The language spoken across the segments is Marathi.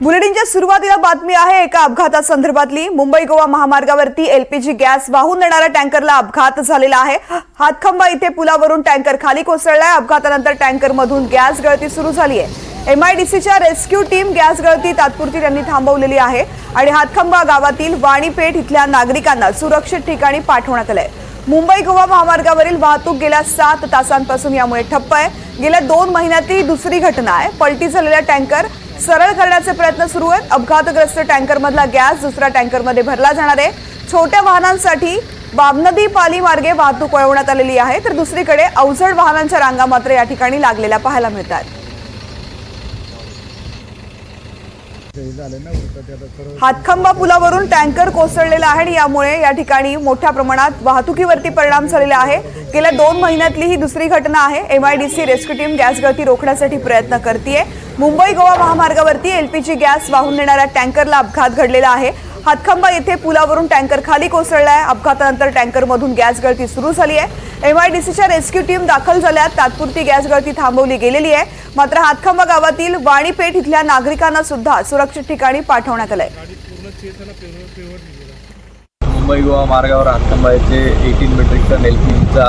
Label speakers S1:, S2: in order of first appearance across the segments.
S1: बुलेटिनच्या सुरुवातीला बातमी आहे एका अपघातासंदर्भातली मुंबई गोवा महामार्गावरती एलपीजी गॅस वाहून नेणाऱ्या टँकरला अपघात झालेला आहे. हातखंबा इथे पुलावरून टँकर खाली कोसळलाय. अपघातानंतर टँकरमधून गॅस गळती सुरू झाली आहे एमआयडीसीच्या रेस्क्यू टीम गॅस गळती तात्पुरती त्यांनी थांबवलेली आहे आणि हातखंबा गावातील वाणीपेठ इथल्या नागरिकांना सुरक्षित ठिकाणी पाठवण्यात आलंय. मुंबई गोवा महामार्गावरील वाहतूक गेल्या सात तासांपासून यामुळे ठप्प आहे. गेल्या दोन महिन्यातली दुसरी घटना आहे. पलटी झालेला टँकर सरळ करण्याचे प्रयत्न सुरू आहेत. अपघातग्रस्त टँकरमधला गॅस दुसऱ्या टँकरमध्ये भरला जाणार आहे. छोट्या वाहनांसाठी बाबनदी पाली मार्गे वाहतूक वळवण्यात आलेली आहे. तर दुसरीकडे अवजड वाहनांच्या रांगा मात्र या ठिकाणी लागलेल्या पाहायला मिळतात. हातखंबा पुलावरून टँकर कोसळलेला आहे आणि यामुळे या ठिकाणी मोठ्या प्रमाणात वाहतुकीवरती परिणाम झालेला आहे. गेल्या दोन महिन्यातली ही दुसरी घटना आहे. एमआयडीसी रेस्क्यू टीम गॅस गळती रोखण्यासाठी प्रयत्न करते मुंबई गोवा महामार्गावरती एलपीजी गॅस वाहून नेणाऱ्या टँकरला अपघात घडलेला आहे. हातखंबा येथे पुलावरून टँकर खाली कोसळला आहे अपघातानंतर टँकरमधून गॅस गळती सुरू झाली आहे. एमआयडीसीच्या रेस्क्यू टीम दाखल झाल्या तात्पुरती गॅस गळती थांबवली गेलेली आहे. मात्र हातखंबा गावातील वाणीपेठ इथल्या नागरिकांना सुद्धा सुरक्षित ठिकाणी पाठवण्यात आलंय.
S2: मुंबई गोवा मार्गावर हातकंबायचे eighteen metric ton L P जीचा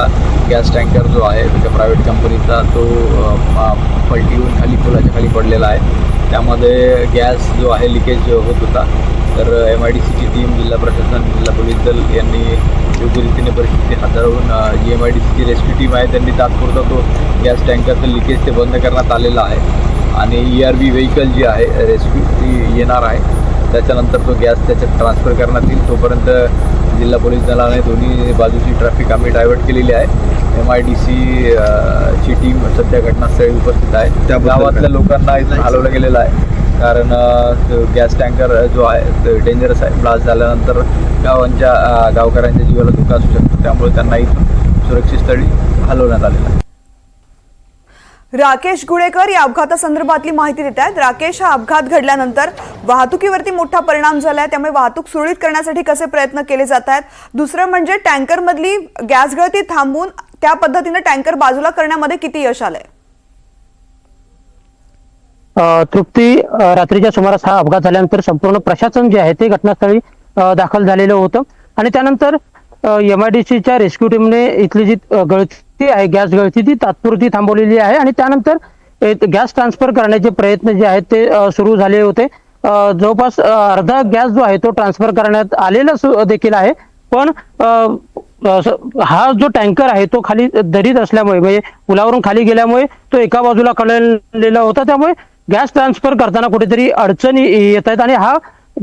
S2: गॅस टँकर जो आहे त्याच्या प्रायव्हेट कंपनीचा तो पलटी येऊन खाली पुलाच्या खाली पडलेला आहे. त्यामध्ये गॅस जो आहे लिकेज होत होता. तर एम आय डी सीची टीम जिल्हा प्रशासन जिल्हा पोलीस दल यांनी योग्य रीतीने परिस्थिती हाताळून जी एम आय डी सीची रेस्क्यू टीम आहे. त्यांनी तात्पुरता तो गॅस टँकरचं लिकेज ते बंद करण्यात आलेलं आहे. आणि ई आर बी व्हेकल जी आहे रेस्क्यू ती येणार आहे. त्याच्यानंतर तो गॅस त्याच्यात ट्रान्सफर करण्यात येईल तोपर्यंत जिल्हा पोलीस दलाने दोन्ही बाजूची ट्रॅफिक आम्ही डायव्हर्ट केलेली आहे. एम आय डी सी ची टीम सध्या घटनास्थळी उपस्थित आहे. त्या गावातल्या? लोकांना इथून हलवलं गेलेलं आहे. कारण गॅस टँकर जो आहे तो डेंजरस आहे. ब्लास्ट झाल्यानंतर गावांच्या गावकऱ्यांच्या जीवाला धोका असू शकतो. त्यामुळे त्यांना इथून सुरक्षित स्थळी हलवण्यात आलेलं आहे.
S1: राकेश गुळेकर या अपघातासंदर्भातली माहिती देत आहेत. राकेश हा अपघात घडल्यानंतर वाहतुकीवरती मोठा परिणाम झालाय. त्यामुळे वाहतूक सुरळीत करण्यासाठी कसे प्रयत्न केले जात आहेत? दुसरं म्हणजे टँकरमधली गॅस गळती थांबवून त्या पद्धतीनं टँकर बाजूला करण्यामध्ये किती यश आलंय?
S3: तृप्ती रात्रीच्या सुमारास हा अपघात झाल्यानंतर संपूर्ण प्रशासन जे आहे ते घटनास्थळी दाखल झालेलं होतं. आणि त्यानंतर एमआयडीसीच्या रेस्क्यू टीमने इथली जी गळती ती आहे गॅस गळती ती तात्पुरती थांबवलेली आहे आणि त्यानंतर गॅस ट्रान्सफर करण्याचे प्रयत्न जे आहेत ते सुरू झाले होते. जवळपास अर्धा गॅस जो आहे तो ट्रान्सफर करण्यात आलेला देखील आहे. पण हा जो टँकर आहे तो खाली दरीत असल्यामुळे म्हणजे पुलावरून खाली गेल्यामुळे तो एका बाजूला कळलेला होता. त्यामुळे गॅस ट्रान्सफर करताना कुठेतरी अडचणी येत आहेत आणि हा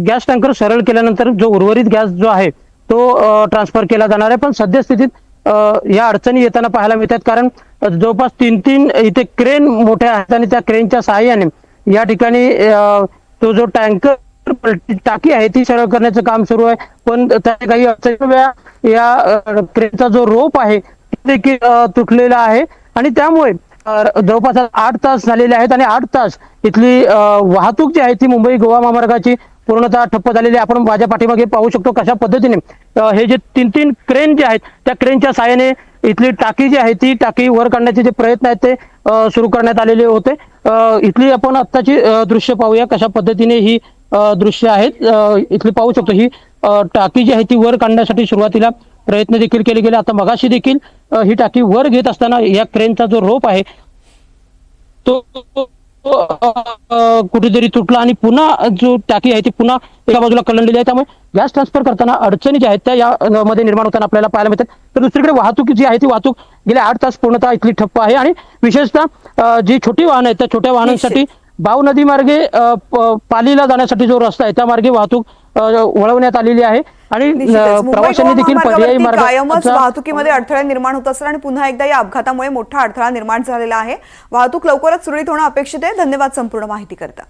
S3: गॅस टँकर सरळ केल्यानंतर जो उर्वरित गॅस जो आहे तो ट्रान्सफर केला जाणार आहे. पण सद्यस्थितीत या अडचणी येताना पाहायला मिळतात. कारण जवळपास तीन तीन इथे क्रेन मोठ्या आहेत आणि त्या क्रेनच्या सहाय्याने या ठिकाणी तो जो टँकर पलटी- टाकी आहे ती सरळ करण्याचं काम सुरू आहे. पण त्या काही अडचणी वेळा या क्रेनचा जो रोप आहे देखील तुटलेला आहे. आणि त्यामुळे जवळपास आठ तास झालेले आहेत आणि आठ तास इथली वाहतूक जी आहे ती मुंबई गोवा महामार्गाची पूर्णतः ठप्प झालेली आपण माझ्या पाठीमागे पाहू शकतो कशा पद्धतीने हे जे तीन तीन क्रेन जे आहेत त्या क्रेनच्या साहाय्याने इथली टाकी जी आहे ती टाकी वर काढण्याचे जे प्रयत्न आहेत ते सुरू करण्यात आलेले होते. इथली आपण आत्ताची दृश्य पाहूया कशा पद्धतीने ही दृश्य आहेत. इथली पाहू शकतो ही टाकी जी आहे ती वर काढण्यासाठी सुरुवातीला प्रयत्न देखील केले गेले. आता मगाशी देखील ही टाकी वर घेत असताना या क्रेनचा जो रोप आहे तो कुठेतरी तुटला आणि पुन्हा जो टाकी आहे ती पुन्हा एका बाजूला कलंडलेली आहे. त्यामुळे गॅस ट्रान्सफर करताना अडचणी ज्या आहेत त्या या अ, मध्ये निर्माण होताना आपल्याला पाहायला मिळतात. तर दुसरीकडे वाहतूक जी आहे ती वाहतूक गेल्या आठ तास पूर्णतः इथली ठप्प आहे आणि विशेषतः जी छोटी वाहनं आहेत त्या छोट्या वाहनांसाठी बाव नदी मार्गे पालीला जाण्यासाठी जो रस्ता आहे त्या मार्गे वाहतूक वळवण्यात आलेली आहे. आणि प्रवाशांनी देखील पर्यायी
S1: कायमच वाहतुकीमध्ये अडथळे निर्माण होत असतात आणि पुन्हा एकदा या अपघातामुळे मोठा अडथळा निर्माण झालेला आहे. वाहतूक लवकरच सुरळीत होणं अपेक्षित आहे. धन्यवाद संपूर्ण माहिती करता